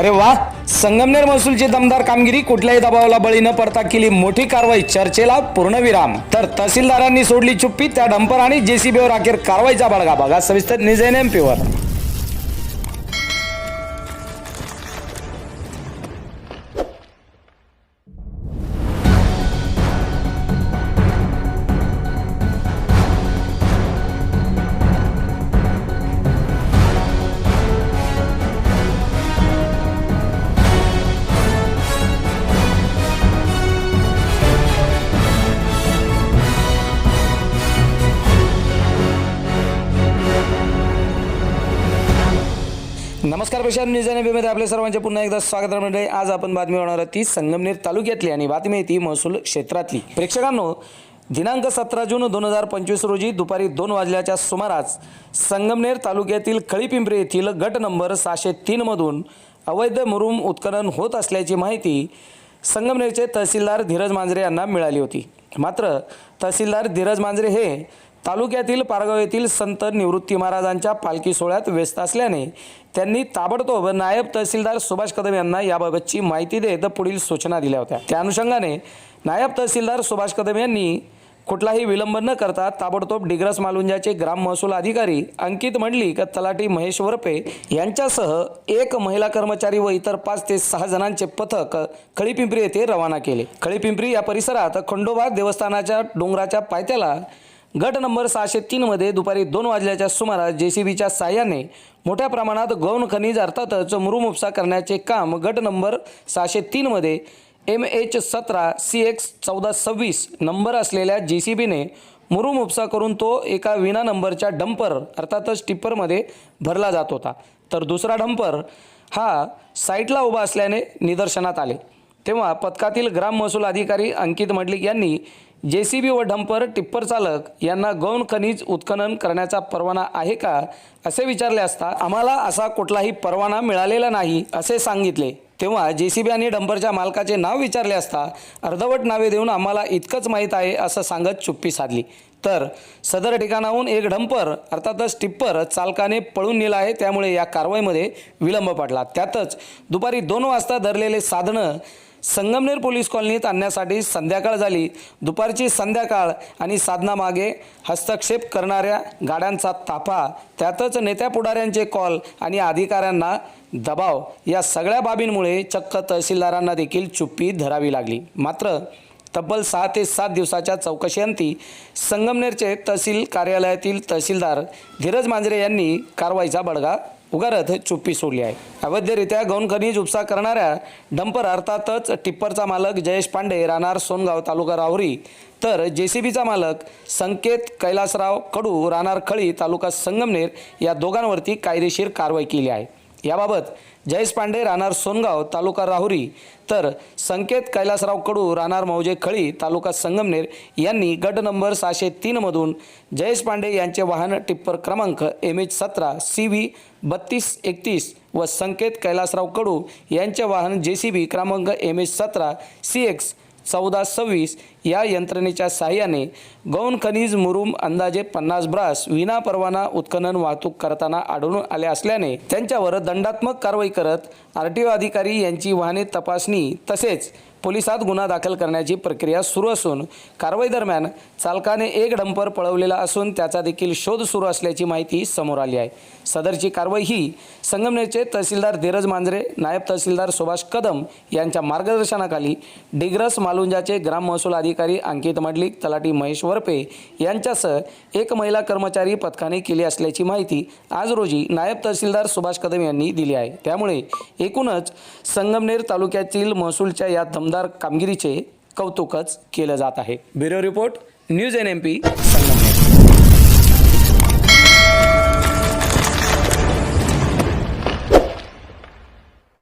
अरे वा संगमनेर महसूलची दमदार कामगिरी कुठल्याही दबावाला बळी न पडता केली मोठी कारवाई चर्चेला पूर्णविराम तर तहसीलदारांनी सोडली चुप्पी त्या डंपर आणि जेसीबीवर अखेर कारवाईचा बळगा बघा सविस्तर निजेन एमपीवर नमस्कार प्रशांत न्यूज आणि मध्ये सर्वांचे पुन्हा एकदा स्वागत म्हणजे मंडळी. आज आपण बातमी होणार आहोत ती संगमनेर तालुक्यातली आणि बातमी आहे ती महसूल क्षेत्रातली. प्रेक्षकांनो दिनांक सतरा जून दोन हजार पंचवीस रोजी दुपारी दोन वाजल्याच्या सुमारास संगमनेर तालुक्यातील खळीपिंपरी येथील गट नंबर सहाशे तीनमधून अवैध मुरुम उत्खनन होत असल्याची माहिती संगमनेरचे तहसीलदार धीरज मांजरे यांना मिळाली होती. मात्र तहसीलदार धीरज मांजरे हे तालुक्यातील पारगाव येथील संत निवृत्ती महाराजांच्या पालखी सोहळ्यात व्यस्त असल्याने त्यांनी ताबडतोब नायब तहसीलदार सुभाष कदम यांना याबाबतची माहिती देत पुढील सूचना दिल्या होत्या. त्या अनुषंगाने नायब तहसीलदार सुभाष कदम यांनी कुठलाही विलंब न करता ताबडतोब डिग्रस मालुंजाचे ग्राम महसूल अधिकारी अंकित मंडलिक तलाठी महेश वरपे यांच्यासह एक महिला कर्मचारी व इतर पाच ते सहा जणांचे पथक खळीपिंपरी येथे रवाना केले. खळीपिंपरी या परिसरात खंडोबा देवस्थानाच्या डोंगराच्या पायथ्याला गट नंबर सहाशे तीनमध्ये दुपारी दोन वाजल्याच्या सुमारास जे सी बीच्या साह्याने मोठ्या प्रमाणात गौण खनिज अर्थातच मुरुमुपसा करण्याचे काम गट नंबर सहाशे तीनमध्ये एम एच सतरा सी एक्स चौदा सव्वीस नंबर असलेल्या जे सी बीने मुरुम उपसा करून तो एका विना नंबरच्या डंपर अर्थातच टिप्परमध्ये भरला जात होता. तर दुसरा डंपर हा साईटला उभा असल्याने निदर्शनात आले. तेव्हा पथकातील ग्राम महसूल अधिकारी अंकित मडलिक यांनी जे सी बी व डंपर टिप्पर चालक यांना गौण खनिज उत्खनन करण्याचा परवाना आहे का असे विचारले असता आम्हाला असा कुठलाही परवाना मिळालेला नाही असे सांगितले. तेव्हा जे सी बी आणि डंपरच्या मालकाचे नाव विचारले असता अर्धवट नावे देऊन आम्हाला इतकंच माहीत आहे असं सांगत चुप्पी साधली. तर सदर ठिकाणाहून एक डंपर अर्थातच टिप्पर चालकाने पळून नेला आहे त्यामुळे या कारवाईमध्ये विलंब पडला. त्यातच दुपारी दोन वाजता धरलेले साधनं संगमनेर पोलीस कॉलनीत आणण्यासाठी संध्याकाळ झाली. दुपारची संध्याकाळ आणि साधनामागे हस्तक्षेप करणाऱ्या गाड्यांचा ताफा त्यातच नेत्या पुढाऱ्यांचे कॉल आणि अधिकाऱ्यांना दबाव या सगळ्या बाबींमुळे चक्क तहसीलदारांना देखील चुप्पी धरावी लागली. मात्र तब्बल सहा ते सात दिवसाच्या चौकशीअंती संगमनेरचे तहसील कार्यालयातील तहसीलदार धीरज मांजरे यांनी कारवाईचा बडगा उगारत चुप्पी सोडली आहे. अवैधरित्या गौण खनिज उपसा करणाऱ्या डंपर अर्थातच टिप्परचा मालक जयेश पांडे राहणार सोनगाव तालुका राहुरी तर जे सी बीचा मालक संकेत कैलासराव कडू राहणार खळी तालुका संगमनेर या दोघांवरती कायदेशीर कारवाई केली आहे. याबाबत जयेश पांडे राहणार सोनगाव तालुका राहुरी. तर संकेत कैलासराव कडू राहणार मौजे खळी तालुका संगमनेर यांनी गट नंबर सहाशे तीनमधून जयेश पांडे यांचे वाहन टिप्पर क्रमांक एम एच सतरा सी व्ही बत्तीस एकतीस व संकेत कैलासराव कडू यांचे वाहन जे सी बी क्रमांक एम एच सतरा सी एक्स चौदा सव्वीस या यंत्रणेच्या साहाय्याने गौण खनिज मुरुम अंदाजे पन्नास ब्रास विना परवाना उत्खनन वाहतूक करताना आढळून आले असल्याने त्यांच्यावर दंडात्मक कारवाई करत आर टी ओ अधिकारी यांची वाहने तपासणी तसेच पोलिसात गुन्हा दाखल करण्याची प्रक्रिया सुरू असून कारवाई दरम्यान चालकाने एक डंपर पळवलेला असून त्याचा देखील शोध सुरू असल्याची माहिती समोर आली आहे. सदरची कारवाई ही संगमनेरचे तहसीलदार धीरज मांजरे नायब तहसीलदार सुभाष कदम यांच्या मार्गदर्शनाखाली डिग्रस मालुंजाचे ग्राम महसूल अधिकारी अंकित मडलिक तलाठी महेश वरपे यांच्यासह एक महिला कर्मचारी पथकाने केली असल्याची माहिती आज रोजी नायब तहसीलदार सुभाष कदम यांनी दिली आहे. त्यामुळे एकूणच संगमनेर तालुक्यातील महसूलच्या या दमदार कामगिरीचे कौतुकच केलं जात आहे. Bureau report news N M P Sangam